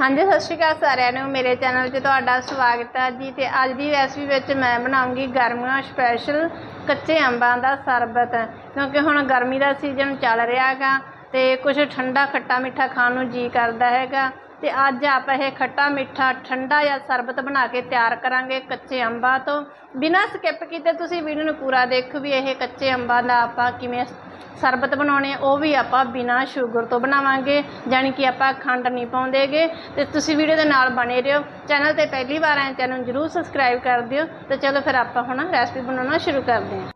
ਹਾਂਜੀ, ਸਤਿ ਸ਼੍ਰੀ ਅਕਾਲ ਸਾਰਿਆਂ ਨੂੰ। ਮੇਰੇ ਚੈਨਲ 'ਤੇ ਤੁਹਾਡਾ ਸਵਾਗਤ ਹੈ ਜੀ ਤੇ ਅੱਜ ਦੀ ਰੈਸਪੀ ਵਿੱਚ ਮੈਂ ਬਣਾਉਂਗੀ ਗਰਮੀਆਂ ਸਪੈਸ਼ਲ ਕੱਚੇ ਅੰਬਾਂ ਦਾ ਸਰਬਤ। ਕਿਉਂਕਿ ਹੁਣ ਗਰਮੀ ਦਾ ਸੀਜ਼ਨ ਚੱਲ ਰਿਹਾ ਹੈਗਾ ਤੇ ਕੁਝ ਠੰਡਾ ਖੱਟਾ ਮਿੱਠਾ ਖਾਣ ਨੂੰ ਜੀ ਕਰਦਾ ਹੈਗਾ। ਤੇ ਅੱਜ ਆਪਾਂ ਇਹ ਖੱਟਾ ਮਿੱਠਾ, ਠੰਡਾ ਜਾਂ ਸਰਬਤ ਬਣਾ ਕੇ ਤਿਆਰ ਕਰਾਂਗੇ ਕੱਚੇ ਅੰਬਾਂ ਤੋਂ। ਬਿਨਾਂ ਸਕਿਪ ਕੀਤੇ ਤੁਸੀਂ ਵੀਡੀਓ ਨੂੰ ਪੂਰਾ ਦੇਖੋ ਵੀ ਇਹ ਕੱਚੇ ਅੰਬਾਂ ਦਾ ਆਪਾਂ ਕਿਵੇਂ ਸਰਬਤ ਬਣਾਉਣੇ, ਉਹ ਵੀ ਆਪਾਂ ਬਿਨਾਂ ਸ਼ੂਗਰ ਤੋਂ ਬਣਾਵਾਂਗੇ ਯਾਨੀ ਕਿ ਆਪਾਂ ਖੰਡ ਨਹੀਂ ਪਾਉਂਦੇਗੇ। ਤੇ ਤੁਸੀਂ ਵੀਡੀਓ ਦੇ ਨਾਲ ਬਣੇ ਰਹੋ। ਚੈਨਲ ਤੇ ਪਹਿਲੀ ਵਾਰ ਆਏ ਚੈਨਲ ਨੂੰ ਜਰੂਰ ਸਬਸਕ੍ਰਾਈਬ ਕਰ ਦਿਓ। ਤੇ ਚਲੋ ਫਿਰ ਆਪਾਂ ਹੁਣ ਰੈਸਪੀ ਬਣਾਉਣਾ ਸ਼ੁਰੂ ਕਰਦੇ ਹਾਂ।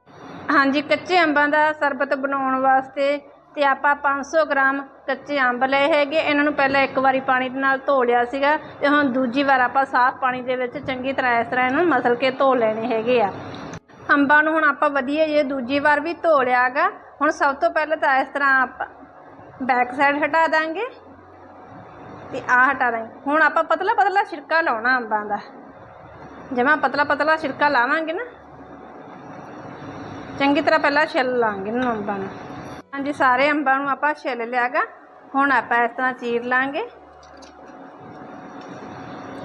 ਹਾਂਜੀ, ਕੱਚੇ ਅੰਬਾਂ ਦਾ ਸਰਬਤ ਬਣਾਉਣ ਵਾਸਤੇ ਤੇ ਆਪਾਂ 500 ਗ੍ਰਾਮ ਕੱਚੇ ਅੰਬ ਲਏ ਹੈਗੇ। ਇਹਨਾਂ ਨੂੰ ਪਹਿਲਾਂ ਇੱਕ ਵਾਰੀ ਪਾਣੀ ਦੇ ਨਾਲ ਧੋ ਲਿਆ ਸੀਗਾ ਤੇ ਹੁਣ ਦੂਜੀ ਵਾਰ ਆਪਾਂ ਸਾਫ਼ ਪਾਣੀ ਦੇ ਵਿੱਚ ਚੰਗੀ ਤਰ੍ਹਾਂ ਇਸ ਤਰ੍ਹਾਂ ਇਹਨੂੰ ਮਸਲ ਕੇ ਧੋ ਲੈਣੇ ਹੈਗੇ ਆ। ਅੰਬਾਂ ਨੂੰ ਹੁਣ ਆਪਾਂ ਵਧੀਆ ਜੇ ਦੂਜੀ ਵਾਰ ਵੀ ਧੋ ਲਿਆਗਾ। ਹੁਣ ਸਭ ਤੋਂ ਪਹਿਲਾਂ ਤਾਂ ਇਸ ਤਰ੍ਹਾਂ ਆਪਾਂ ਬੈਕ ਸਾਈਡ ਹਟਾ ਦਾਂਗੇ ਤੇ ਆ ਹਟਾ ਦਾਂਗੇ। ਹੁਣ ਆਪਾਂ ਪਤਲਾ ਪਤਲਾ ਛਿਲਕਾ ਲਾਉਣਾ ਅੰਬਾਂ ਦਾ। ਜਿਵੇਂ ਪਤਲਾ ਪਤਲਾ ਛਿਲਕਾ ਲਾਵਾਂਗੇ ਨਾ। ਚੰਗੀ ਤਰ੍ਹਾਂ ਪਹਿਲਾਂ ਛਿੱਲ ਲਾਂਗੇ ਨਾ ਅੰਬਾਂ ਨੂੰ। ਹਾਂਜੀ, ਸਾਰੇ ਅੰਬਾਂ ਨੂੰ ਆਪਾਂ ਛਿੱਲ ਲਿਆਗਾ। ਹੁਣ ਆਪਾਂ ਇਸ ਤਰ੍ਹਾਂ ਚੀਰ ਲਾਂਗੇ।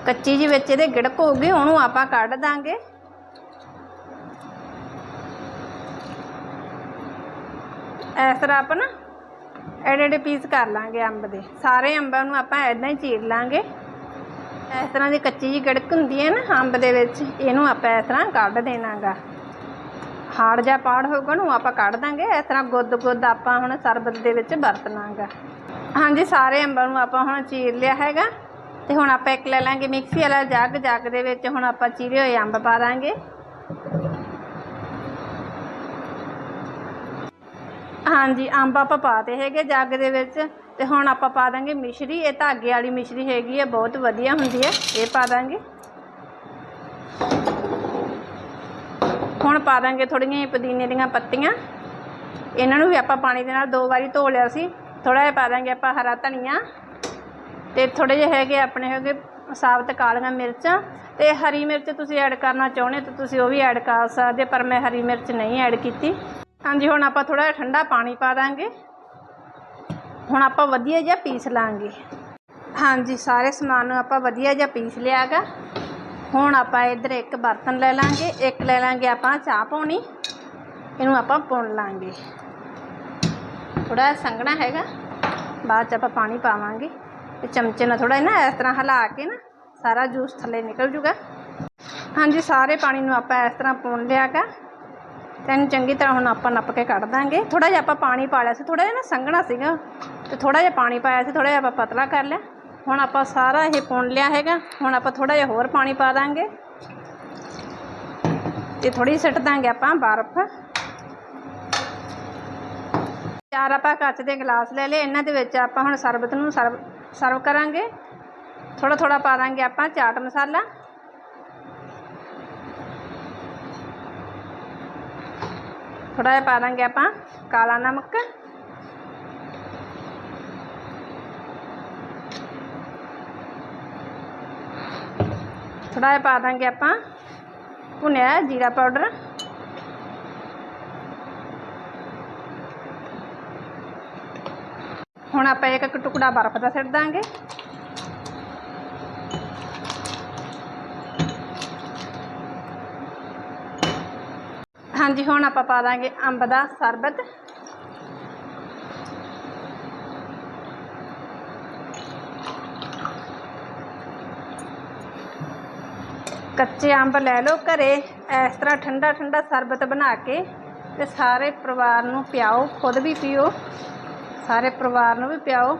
ਕੱਚੀ ਜੀ ਵਿੱਚ ਇਹਦੇ ਗਿੜਕ ਹੋਊਗੀ, ਉਹਨੂੰ ਆਪਾਂ ਕੱਢ ਦਾਂਗੇ। ਇਸ ਤਰ੍ਹਾਂ ਆਪਾਂ ਨਾ ਐਡੇ ਐਡੇ ਪੀਸ ਕਰ ਲਾਂਗੇ ਅੰਬ ਦੇ। ਸਾਰੇ ਅੰਬਾਂ ਨੂੰ ਆਪਾਂ ਐਦਾਂ ਹੀ ਚੀਰ ਲਾਂਗੇ। ਇਸ ਤਰ੍ਹਾਂ ਦੀ ਕੱਚੀ ਜੀ ਗੜਕ ਹੁੰਦੀ ਹੈ ਨਾ ਅੰਬ ਦੇ ਵਿੱਚ, ਇਹਨੂੰ ਆਪਾਂ ਇਸ ਤਰ੍ਹਾਂ ਕੱਢ ਦੇਣਾਗਾ। ਹਾੜ ਜਾਂ ਪਾੜ ਹੋਊਗਾ, ਉਹਨੂੰ ਆਪਾਂ ਕੱਢ ਦਾਂਗੇ। ਇਸ ਤਰ੍ਹਾਂ ਗੁੱਦ ਗੁੱਦ ਆਪਾਂ ਹੁਣ ਸਰਬਤ ਦੇ ਵਿੱਚ ਵਰਤਣਾਗਾ ਹਾਂਜੀ, ਸਾਰੇ ਅੰਬਾਂ ਨੂੰ ਆਪਾਂ ਹੁਣ ਚੀਰ ਲਿਆ ਹੈਗਾ। ਤੇ ਹੁਣ ਆਪਾਂ ਇੱਕ ਲੈ ਲਾਂਗੇ ਮਿਕਸੀ ਵਾਲਾ ਜੱਗ ਜੱਗ ਦੇ ਵਿੱਚ। ਹੁਣ ਆਪਾਂ ਚੀਰੇ ਹੋਏ ਅੰਬ ਪਾ ਦਾਂਗੇ। ਹਾਂਜੀ, ਅੰਬ ਆਪਾਂ ਪਾਤੇ ਹੈਗੇ ਜੱਗ ਦੇ ਵਿੱਚ ਅਤੇ ਹੁਣ ਆਪਾਂ ਪਾ ਦਾਂਗੇ ਮਿਸ਼ਰੀ। ਇਹ ਧਾਗੇ ਵਾਲੀ ਮਿਸ਼ਰੀ ਹੈਗੀ ਹੈ ਬਹੁਤ ਵਧੀਆ ਹੁੰਦੀ ਹੈ ਇਹ ਪਾ ਦਾਂਗੇ। ਹੁਣ ਪਾ ਦਾਂਗੇ ਥੋੜ੍ਹੀਆਂ ਪੁਦੀਨੇ ਦੀਆਂ ਪੱਤੀਆਂ। ਇਹਨਾਂ ਨੂੰ ਵੀ ਆਪਾਂ ਪਾਣੀ ਦੇ ਨਾਲ ਦੋ ਵਾਰੀ ਧੋ ਲਿਆ ਸੀ। ਥੋੜ੍ਹਾ ਜਿਹਾ ਪਾ ਦਾਂਗੇ ਆਪਾਂ ਹਰਾ ਧਨੀਆ। ਤੇ ਥੋੜੇ ਜਿਹੇ ਹੈਗੇ ਆਪਣੇ ਹੈਗੇ ਸਾਬਤ ਕਾਲੀਆਂ ਮਿਰਚਾਂ। ਤੇ ਹਰੀ ਮਿਰਚ ਤੁਸੀਂ ਐਡ ਕਰਨਾ ਚਾਹੁੰਦੇ ਤਾਂ ਤੁਸੀਂ ਉਹ ਵੀ ਐਡ ਕਰ ਸਕਦੇ ਪਰ ਮੈਂ ਹਰੀ ਮਿਰਚ ਨਹੀਂ ਐਡ ਕੀਤੀ। ਹਾਂਜੀ, ਹੁਣ ਆਪਾਂ ਥੋੜਾ ਜਿਹਾ ਠੰਡਾ ਪਾਣੀ ਪਾ ਦਾਂਗੇ। ਹੁਣ ਆਪਾਂ ਵਧੀਆ ਜਿਹਾ ਪੀਸ ਲਾਂਗੇ। ਹਾਂਜੀ, ਸਾਰੇ ਸਮਾਨ ਨੂੰ ਆਪਾਂ ਵਧੀਆ ਜਿਹਾ ਪੀਸ ਲਿਆਗਾ। ਹੁਣ ਆਪਾਂ ਇੱਧਰ ਇੱਕ ਬਰਤਨ ਲੈ ਲਾਂਗੇ, ਇੱਕ ਲੈ ਲਾਂਗੇ ਆਪਾਂ ਚਾਹ ਪਾਉਣੀ। ਇਹਨੂੰ ਆਪਾਂ ਪੁਣ ਲਾਂਗੇ। ਥੋੜਾ ਸੰਘਣਾ ਹੈਗਾ। ਬਾਅਦ ਚ ਆਪਾਂ ਪਾਣੀ ਪਾਵਾਂਗੇ। ਤੇ ਚਮਚੇ ਨਾਲ ਥੋੜਾ ਨਾ ਇਸ ਤਰ੍ਹਾਂ ਹਿਲਾ ਕੇ ਨਾ, ਸਾਰਾ ਜੂਸ ਥੱਲੇ ਨਿਕਲ ਜੂਗਾ। ਹਾਂਜੀ, ਸਾਰੇ ਪਾਣੀ ਨੂੰ ਆਪਾਂ ਇਸ ਤਰ੍ਹਾਂ ਪੁਣ ਲਿਆਗਾ। ਤੇ ਇਹਨੂੰ ਚੰਗੀ ਤਰ੍ਹਾਂ ਹੁਣ ਆਪਾਂ ਨੱਪ ਕੇ ਕੱਢ ਦਾਂਗੇ। ਥੋੜਾ ਜਿਹਾ ਆਪਾਂ ਪਾਣੀ ਪਾ ਲਿਆ ਸੀ ਥੋੜਾ ਜਿਹਾ ਨਾ ਸੰਘਣਾ ਸੀਗਾ। ਤੇ ਥੋੜਾ ਜਿਹਾ ਪਾਣੀ ਪਾਇਆ ਸੀ ਥੋੜਾ ਜਿਹਾ ਆਪਾਂ ਪਤਲਾ ਕਰ ਲਿਆ। ਹੁਣ ਆਪਾਂ ਸਾਰਾ ਇਹ ਪੁਣ ਲਿਆ ਹੈਗਾ। ਹੁਣ ਆਪਾਂ ਥੋੜਾ ਜਿਹਾ ਹੋਰ ਪਾਣੀ ਪਾ ਦਾਂਗੇ। ਤੇ ਥੋੜੀ ਸਿੱਟ ਦਾਂਗੇ ਆਪਾਂ ਬਰਫ਼। ਚਾਰ ਆਪਾਂ ਕੱਚ ਦੇ ਗਲਾਸ ਲੈ ਲਏ। ਇਹਨਾਂ ਦੇ ਵਿੱਚ ਆਪਾਂ ਹੁਣ ਸਰਬਤ ਨੂੰ ਸਰਵ ਸਰਵ ਕਰਾਂਗੇ। ਥੋੜਾ ਥੋੜਾ ਪਾ ਦਾਂਗੇ ਆਪਾਂ ਚਾਟ ਮਸਾਲਾ। ਥੋੜਾ ਜਿਹਾ ਪਾ ਦਾਂਗੇ ਆਪਾਂ ਕਾਲਾ ਨਮਕ। ਥੋੜਾ ਜਿਹਾ ਪਾ ਦਾਂਗੇ ਆਪਾਂ ਭੁੰਨਿਆ ਜੀਰਾ ਪਾਊਡਰ। ਹੁਣ ਆਪਾਂ ਇੱਕ ਇੱਕ ਟੁਕੜਾ ਬਰਫ਼ ਦਾ ਸਿੱਟ ਦਾਂਗੇ। ਹਾਂਜੀ, ਹੁਣ ਆਪਾਂ ਪਾ ਦਾਂਗੇ ਅੰਬ ਦਾ ਸਰਬਤ। ਕੱਚੇ ਅੰਬ ਲੈ ਲਓ ਘਰੇ, ਇਸ ਤਰ੍ਹਾਂ ਠੰਡਾ ਠੰਡਾ ਸਰਬਤ ਬਣਾ ਕੇ ਤੇ ਸਾਰੇ ਪਰਿਵਾਰ ਨੂੰ ਪਿਆਓ, ਖੁਦ ਵੀ ਪੀਓ, ਸਾਰੇ ਪਰਿਵਾਰ ਨੂੰ ਵੀ ਪਿਆਓ।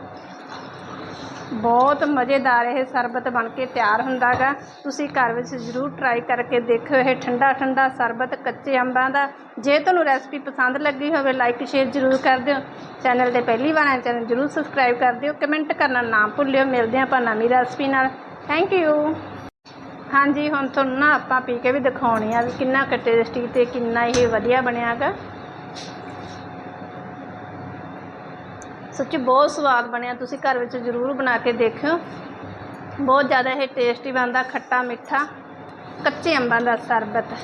ਬਹੁਤ ਮਜ਼ੇਦਾਰ ਇਹ ਸਰਬਤ ਬਣ ਕੇ ਤਿਆਰ ਹੁੰਦਾ ਗਾ ਤੁਸੀਂ ਘਰ ਵਿੱਚ ਜ਼ਰੂਰ ਟਰਾਈ ਕਰਕੇ ਦੇਖਿਓ ਇਹ ਠੰਡਾ ਠੰਡਾ ਸਰਬਤ ਕੱਚੇ ਅੰਬਾਂ ਦਾ। ਜੇ ਤੁਹਾਨੂੰ ਰੈਸਪੀ ਪਸੰਦ ਲੱਗੀ ਹੋਵੇ ਲਾਈਕ ਸ਼ੇਅਰ ਜ਼ਰੂਰ ਕਰ ਦਿਓ। ਚੈਨਲ ਤੇ ਪਹਿਲੀ ਵਾਰ ਆਏ ਚੈਨਲ ਜ਼ਰੂਰ ਸਬਸਕ੍ਰਾਈਬ ਕਰ ਦਿਓ। ਕਮੈਂਟ ਕਰਨਾ ਨਾ ਭੁੱਲਿਓ। ਮਿਲਦੇ ਆਪਾਂ ਨਵੀਂ ਰੈਸਪੀ ਨਾਲ। ਥੈਂਕ ਯੂ ਹਾਂਜੀ, ਹੁਣ ਤੁਹਾਨੂੰ ਨਾ ਆਪਾਂ ਪੀ ਕੇ ਵੀ ਦਿਖਾਉਣੀ ਆ ਵੀ ਕਿੰਨਾ ਕੁ ਟੇਸਟੀ ਤੇ ਕਿੰਨਾ ਇਹ ਵਧੀਆ ਬਣਿਆਗਾ। ਸੱਚੀ ਬਹੁਤ ਸਵਾਦ ਬਣਿਆ, ਤੁਸੀਂ ਘਰ ਵਿੱਚ ਜ਼ਰੂਰ ਬਣਾ ਕੇ ਦੇਖਿਓ। ਬਹੁਤ ਜ਼ਿਆਦਾ ਇਹ ਟੇਸਟੀ ਬਣਦਾ, ਖੱਟਾ ਮਿੱਠਾ, ਕੱਚੇ ਅੰਬਾਂ ਦਾ ਸਰਬਤ।